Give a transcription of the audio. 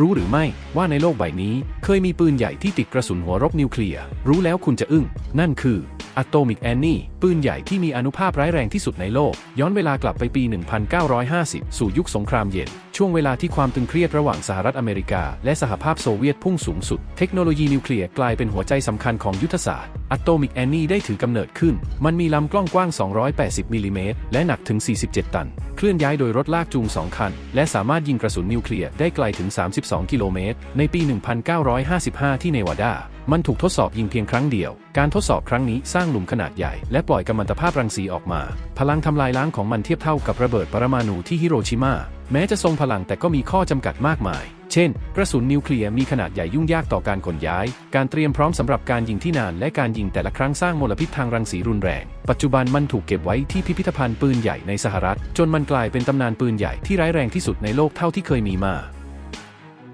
รู้หรือไม่ว่าในโลกใบนี้เคยมีปืนใหญ่ที่ติดกระสุนหัวรบนิวเคลียร์ รู้แล้วคุณจะอึ้ง นั่นคืออะตอมิกแอนนี่ ปืนใหญ่ที่มีอนุภาพร้ายแรงที่สุดในโลก ย้อนเวลากลับไปปี 1950 สู่ยุคสงครามเย็น ช่วงเวลาที่ความตึงเครียดระหว่างสหรัฐอเมริกา และสหภาพโซเวียตพุ่งสูงสุด เทคโนโลยีนิวเคลียร์กลายเป็นหัวใจสำคัญของยุทธศาสตร์ Atomic Annie ได้ถือกำเนิดขึ้น มันมีลำกล้องกว้าง 280มิลลิเมตรและหนักถึง 47 ตัน เคลื่อนย้ายโดยรถลากจูง 2 คัน และสามารถยิงกระสุนนิวเคลียร์ได้ไกลถึง 32 กิโลเมตร ในปี 1955 ที่เนวาดา มันถูกทดสอบยิงเพียงครั้งเดียว การทดสอบครั้งนี้สร้างหลุมขนาดใหญ่และปล่อยกัมมันตภาพรังสีออกมา พลังทำลายล้างของมันเทียบเท่ากับระเบิดปรมาณูที่ฮิโรชิมา แม้จะทรงพลังแต่ก็มีข้อจำกัดมากมาย เช่น กระสุนนิวเคลียร์มีขนาดใหญ่ยุ่งยากต่อการขนย้าย การเตรียมพร้อมสำหรับการยิงที่นานและการยิงแต่ละครั้งสร้างมลพิษทางรังสีรุนแรง ปัจจุบันมันถูกเก็บไว้ที่พิพิธภัณฑ์ปืนใหญ่ในสหรัฐ จนมันกลายเป็นตำนานปืนใหญ่ที่ร้ายแรงที่สุดในโลกเท่าที่เคยมีมา